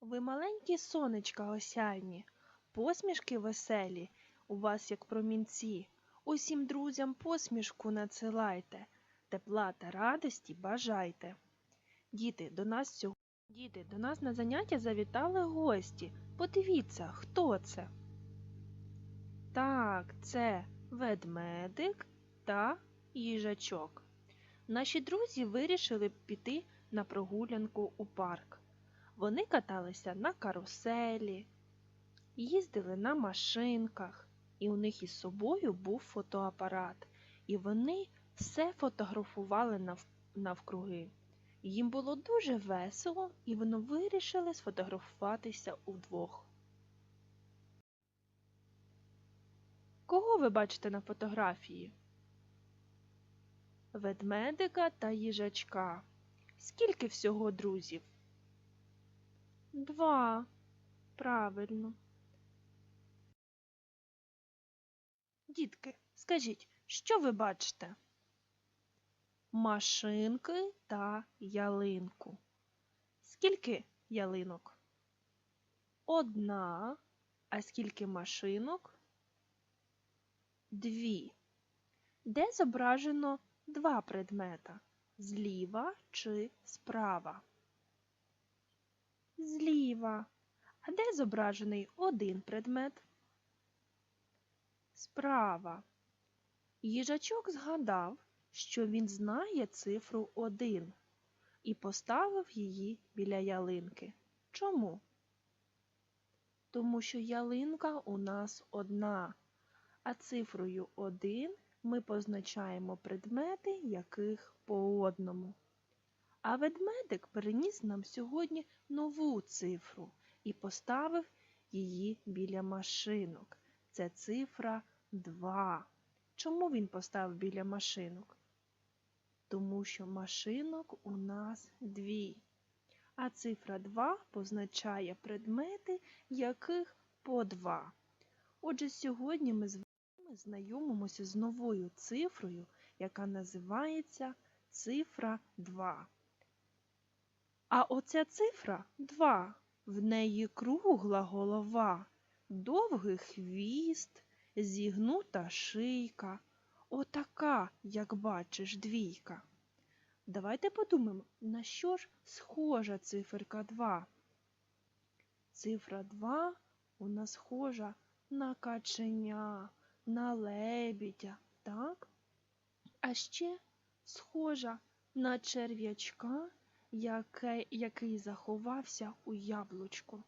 Ви маленькі сонечка осяйні, посмішки веселі, у вас як промінці. Усім друзям посмішку надсилайте, тепла та радості бажайте. Діти, до нас сьогодні Діти, до нас на заняття завітали гості. Подивіться, хто це? Так, це ведмедик та їжачок. Наші друзі вирішили піти на прогулянку у парк. Вони каталися на каруселі, їздили на машинках, і у них із собою був фотоапарат, і вони все фотографували нав- навкруги. Їм було дуже весело, і вони вирішили сфотографуватися удвох. Кого ви бачите на фотографії? Ведмедика та їжачка. Скільки всього друзів? Два. Правильно. Дітки, скажіть, що ви бачите? Машинки та ялинку. Скільки ялинок? Одна. А скільки машинок? Дві. Де зображено два предмета? Зліва чи справа? Зліва. А де зображений один предмет? Справа. Їжачок згадав, що він знає цифру 1 і поставив її біля ялинки. Чому? Тому що ялинка у нас одна, а цифрою 1 ми позначаємо предмети, яких по одному. А ведмедик приніс нам сьогодні нову цифру і поставив її біля машинок. Це цифра 2. Чому він поставив біля машинок? Тому що машинок у нас дві. А цифра 2 позначає предмети, яких по 2. Отже, сьогодні ми з вами знайомимося з новою цифрою, яка називається цифра 2. А оця цифра 2. В неї кругла голова, довгий хвіст, зігнута шийка. Отака, як бачиш, двійка. Давайте подумаємо, на що ж схожа циферка 2? Цифра 2 у нас схожа на каченя, на лебідя, так? А ще схожа на черв'ячка, яке, який заховався у яблучку.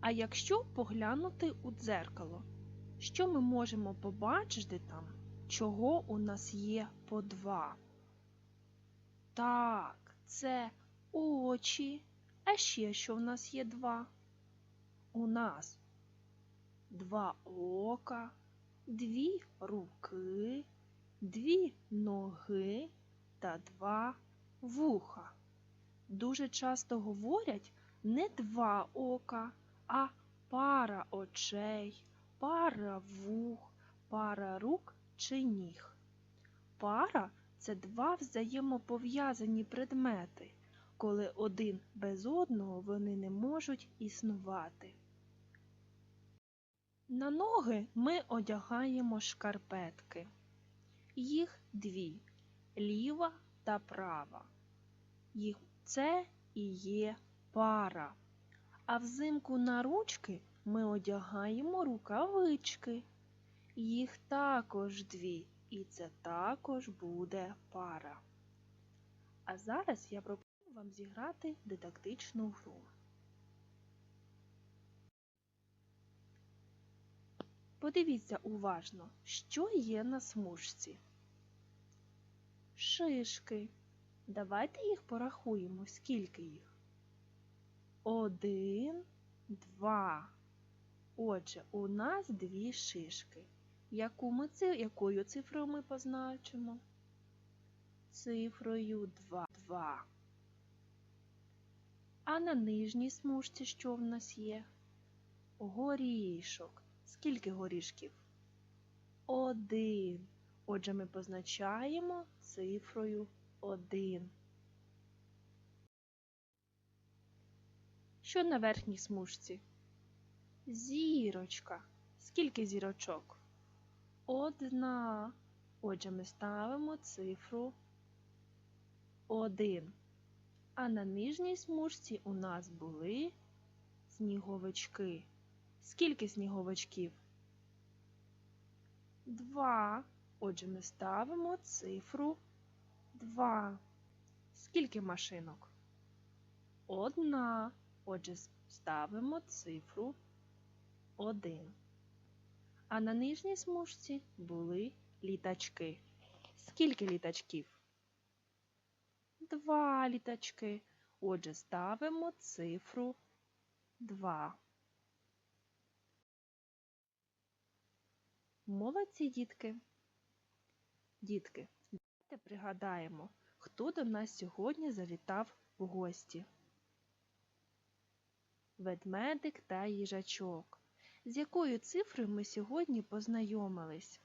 А якщо поглянути у дзеркало, що ми можемо побачити там, чого у нас є по два? Так, це очі. А ще що в нас є два? У нас два ока, дві руки, дві ноги та два вуха. Дуже часто говорять не два ока, а пара очей, пара вух, пара рук чи ніг. Пара це два взаємопов'язані предмети, коли один без одного вони не можуть існувати. На ноги ми одягаємо шкарпетки. Їх дві ліва та права. Їх це і є пара. А взимку на ручки ми одягаємо рукавички. Їх також дві, і це також буде пара. А зараз я пропоную вам зіграти дидактичну гру. Подивіться уважно, що є на смужці. Шишки. Давайте їх порахуємо, скільки їх. Один, два. Отже, у нас дві шишки. Яку ми, якою цифрою ми позначимо? Цифрою 2. 2. А на нижній смужці що в нас є? Горішок. Скільки горішків? Один. Отже, ми позначаємо цифрою 1. Що на верхній смужці? Зірочка. Скільки зірочок? Одна. Отже, ми ставимо цифру 1. А на нижній смужці у нас були сніговички. Скільки сніговичків? Два. Отже, ми ставимо цифру 2. Скільки машинок? Одна. Отже, ставимо цифру 1. А на нижній смужці були літачки. Скільки літачків? Два літачки. Отже, ставимо цифру 2. Молодці, дітки. Дітки, давайте пригадаємо, хто до нас сьогодні завітав в гості. Ведмедик та їжачок. З якою цифрою ми сьогодні познайомились?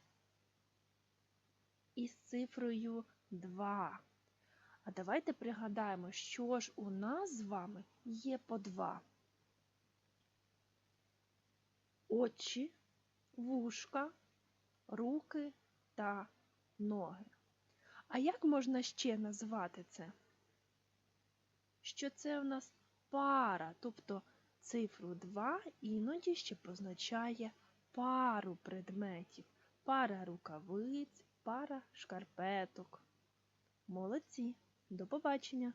Із цифрою 2. А давайте пригадаємо, що ж у нас з вами є по 2. Очі, вушка, руки та ноги. А як можна ще назвати це? Що це у нас пара, тобто цифру 2 іноді ще позначає пару предметів. Пара рукавиць, пара шкарпеток. Молодці! До побачення!